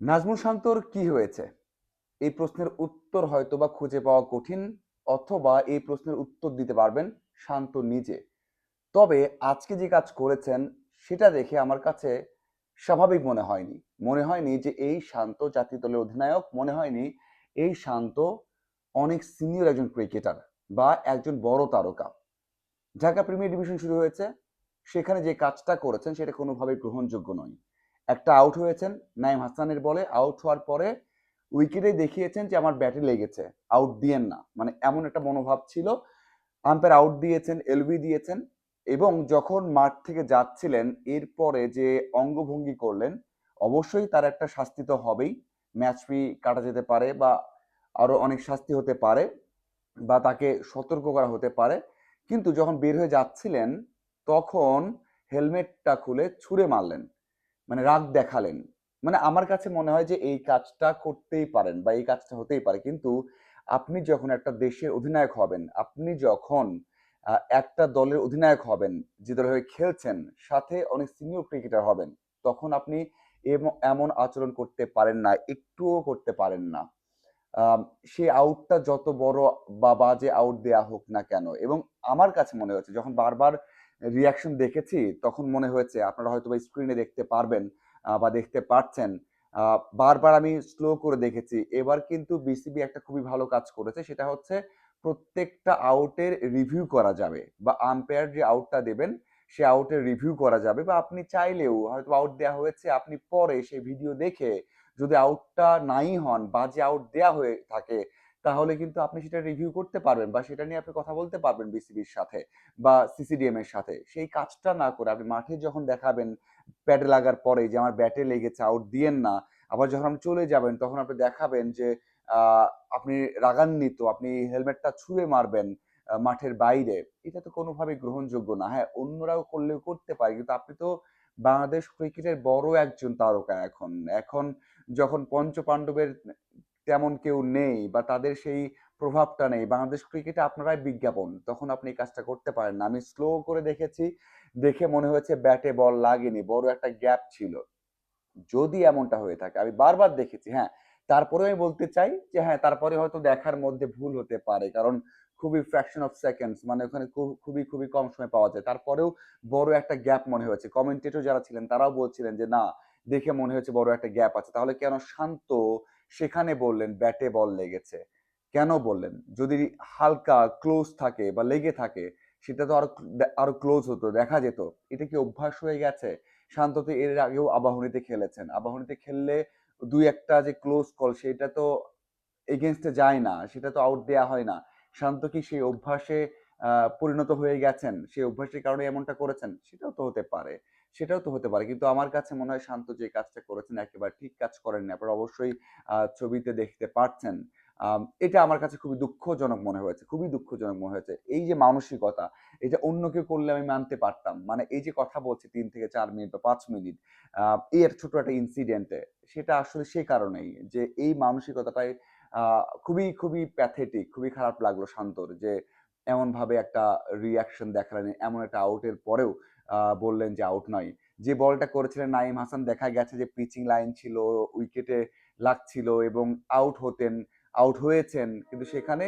নাজমুল শান্তর কি হয়েছে? এই প্রশ্নের উত্তর হয়তো বা খুঁজে পাওয়া কঠিন, অথবা এই প্রশ্নের উত্তর দিতে পারবেন শান্ত নিজে। তবে আজকে যে কাজ করেছেন, সেটা দেখে আমার কাছে স্বাভাবিক মনে হয়নি। মনে হয়নি যে এই শান্ত জাতীয় দলের অধিনায়ক, মনে হয়নি এই শান্ত অনেক সিনিয়র একজন ক্রিকেটার বা একজন বড় তারকা। ঢাকা প্রিমিয়ার ডিভিশন শুরু হয়েছে, সেখানে যে কাজটা করেছেন, সেটা কোনোভাবেই গ্রহণযোগ্য নয়। একটা আউট হয়েছেন নাইম হাসানের বলে আউট হওয়ার পরে উইকেটে দেখিয়েছেন যে আমার ব্যাটে লেগেছে। আউট দিয়েন না। মানে এমন একটা মনোভাব ছিল। আম্পায়ার আউট দিয়েছেন এলবি দিয়েছেন এবং যখন মাঠ থেকে যাচ্ছিলেন, এরপরে যে অঙ্গভঙ্গি করলেন, অবশ্যই তার একটা শাস্তি তো হবেই। ম্যাচ ফি কাটা যেতে পারে বা আরও অনেক শাস্তি হতে পারে বা তাকে সতর্ক করা হতে পারে। কিন্তু যখন বের হয়ে যাচ্ছিলেন, তখন হেলমেটটা খুলে ছুঁড়ে মারলেন। মানে রাগ দেখালেন। মানে আমার কাছে মনে হয় যে এই কাজটা করতেই পারেন বা এই কাজটা হতেই পারে। কিন্তু আপনি যখন একটা দেশের অধিনায়ক হবেন, আপনি যখন একটা দলের অধিনায়ক হবেন, যে দলের হয়ে খেলছেন, সাথে অনেক সিনিয়র ক্রিকেটার হবেন, তখন আপনি এম- এমন আচরণ করতে পারেন না, একটুও করতে পারেন না। সে আউটটা যত বড় বা বাজে আউট দেয়া হোক না কেন, এবং আমার কাছে মনে হচ্ছে, যখন বারবার রিয়াকশন দেখেছি, তখন মনে হয়েছে আপনারা হয়তো বা স্ক্রিনে দেখতে পারবেন বা দেখতে পাচ্ছেন বারবার আমি স্লো করে দেখেছি। এবার কিন্তু বিসিবি একটা খুবই ভালো কাজ করেছে, সেটা হচ্ছে প্রত্যেকটা আউটের রিভিউ করা যাবে, বা আম্পায়ার যে আউটটা দেবেন, সে আউটের রিভিউ করা যাবে, বা আপনি চাইলেও হয়তো আউট দেওয়া হয়েছে, আপনি পরে সেই ভিডিও দেখে যদি আউটটা নাই হন বা যে আউট দেয়া হয়ে থাকে তাহলে কিন্তু আপনি সেটা রিভিউ করতে পারবেন বা সেটা নিয়ে আপনি কথা বলতে পারবেন বিসিবির সাথে বা সিসিডিএম এর সাথে। সেই কাজটা না করে আপনি মাঠে যখন দেখাবেন প্যাডে লাগার পরে যে আমার ব্যাটে লেগেছে আউট দিয়েন না, আবার যখন আপনি চলে যাবেন তখন আপনি দেখাবেন যে আপনি রাগান্বিত, আপনি হেলমেটটা ছুঁড়ে মারবেন মাঠের বাইরে। এটা তো কোনোভাবেই গ্রহণযোগ্য না। হ্যাঁ অন্যরাও করলেও করতে পারে, কিন্তু আপনি তো বাংলাদেশ ক্রিকেটের বড় একজন তারকা এখন। এখন যখন পঞ্চ পাণ্ডবের তেমন কেউ নেই বা তাদের সেই প্রভাবটা নেই। বাংলাদেশ ক্রিকেটে আপনারাই বিজ্ঞাপন, তখন আপনি এই কাজটা করতে পারেন না। আমি স্লো করে দেখেছি, দেখে মনে হয়েছে ব্যাটে বল লাগেনি, বড় একটা গ্যাপ ছিল। যদি এমনটা হয়ে থাকে, আমি বারবার দেখেছি হ্যাঁ। তারপরে আমি বলতে চাই যে হ্যাঁ তারপরে হয়তো দেখার মধ্যে ভুল হতে পারে, কারণ খুবই ফ্র্যাকশন অফ সেকেন্ডস মানে ওখানে খুব- খুবই খুবই কম সময় পাওয়া যায়। তারপরেও বড় একটা গ্যাপ মনে হয়েছে। কমেন্টেটর যারা ছিলেন, তারাও বলছিলেন যে, না, দেখে মনে হয়েছে বড় একটা গ্যাপ আছে। তাহলে কেন শান্ত সেখানে বললেন, ব্যাটে বল লেগেছে। কেন বললেন? যদি হালকা ক্লোজ থাকে বা লেগে থাকে, সেটা তো আরও আরও ক্লোজ হতো, দেখা যেত। এটা কি অভ্যাস হয়ে গেছে? শান্ত তো এর আগেও আবাহনীতে খেলেছেন। আবাহনীতে খেললে দুই একটা যে ক্লোজ কল সেটা তো এগেনস্টে যায় না, সেটা তো আউট দেয়া হয় না। শান্ত কি সেই অভ্যাসে পরিণত হয়ে গেছেন সেই অভ্যাসের কারণে এমনটা করেছেন সেটাও তো হতে পারে সেটাও তো হতে পারে। কিন্তু আমার কাছে মনে হয় শান্ত যে কাজটা করেছেন একেবারে ঠিক কাজ করেননি আপনারা অবশ্যই ছবিতে দেখতে পাচ্ছেন আম, এটা আমার কাছে খুবই দুঃখজনক মনে হয়েছে খুবই দুঃখজনক মনে হয়েছে। এই যে মানসিকতা এটা অন্য কেউ করলে আমি মানতে পারতাম। মানে এই যে কথা বলছি তিন থেকে চার মিনিট বা পাঁচ মিনিট এই একটা ছোট একটা ইনসিডেন্টে সেটা আসলে সে কারণেই যে এই মানসিকতাটাই খুবই খুবই প্যাথেটিক খুবই খারাপ লাগল শান্তর যে এমন ভাবে একটা রিয়াকশন দেখালেন, এমন একটা আউটের পরেও বললেন যে আউট নয়। যে বলটা করেছিলেন নাইম হাসান, দেখা গেছে যে পিচিং লাইন ছিল উইকেটে লাগছিল এবং আউট হতেন আউট হয়েছেন, কিন্তু সেখানে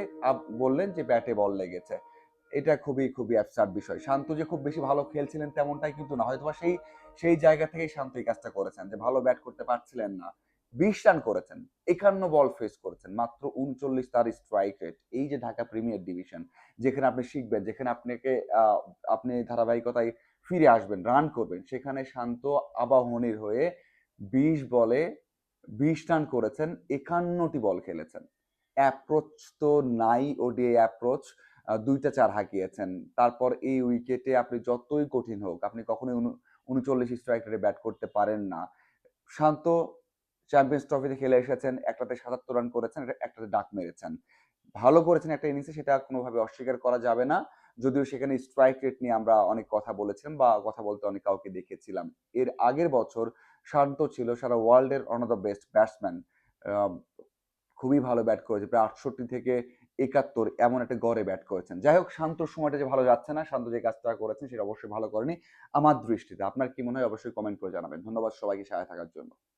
বললেন যে ব্যাটে বল লেগেছে। এটা খুবই খুবই অ্যাবসার্ড বিষয়। শান্ত যে খুব বেশি ভালো খেলছিলেন তেমনটাই কিন্তু না। হয়তোবা সেই সেই জায়গা থেকেই শান্ত এই কাজটা করেছেন, যে ভালো ব্যাট করতে পারছিলেন না। বিশ রান করেছেন, একান্ন বল ফেস করেছেন, মাত্র উনচল্লিশ তার স্ট্রাইক রেট এই যে ঢাকা প্রিমিয়ার ডিভিশন যেখানে আপনি শিখবেন, যেখানে আপনাকে আপনি ধারাবাহিকতায় ফিরে আসবেন রান করবেন, সেখানে শান্ত, আবাহনীর হয়ে বিশ বলে বিশ রান করেছেন, একান্নটি বল খেলেছেন। অ্যাপ্রোচ তো নাই ওডিআই অ্যাপ্রোচ দুইটা চার হাঁকিয়েছেন। তারপর এই উইকেটে আপনি যতই কঠিন হোক, আপনি কখনোই উন- উনচল্লিশ স্ট্রাইক রেটে ব্যাট করতে পারেন না। শান্ত চ্যাম্পিয়ন্স ট্রফিতে খেলে এসেছেন, একটাতে সাতাত্তর রান করেছেন একটা- একটাতে ডাক মেরেছেন। ভালো করেছেন একটা ইনিংসে সেটা কোনোভাবে অস্বীকার করা যাবে না। যদিও সেখানে স্ট্রাইক রেট নিয়ে আমরা অনেক কথা বলেছিলাম বা কথা বলতে অনেক কাউকে দেখেছিলাম। এর আগের বছর শান্ত ছিল, সারা ওয়ার্ল্ডের one of the best batsman খুবই ভালো ব্যাট করেছে, প্রায় আটষট্টি থেকে একাত্তর এমন একটা গড়ে ব্যাট করেছেন। যাই হোক, শান্তর সময়টা যে ভালো যাচ্ছে না, শান্ত যে কাজটা করেছেন সেটা অবশ্যই ভালো করেনি। আমার দৃষ্টিতে, আপনার কি মনে হয় অবশ্যই কমেন্ট করে জানাবেন। ধন্যবাদ সবাইকে সাথে থাকার জন্য।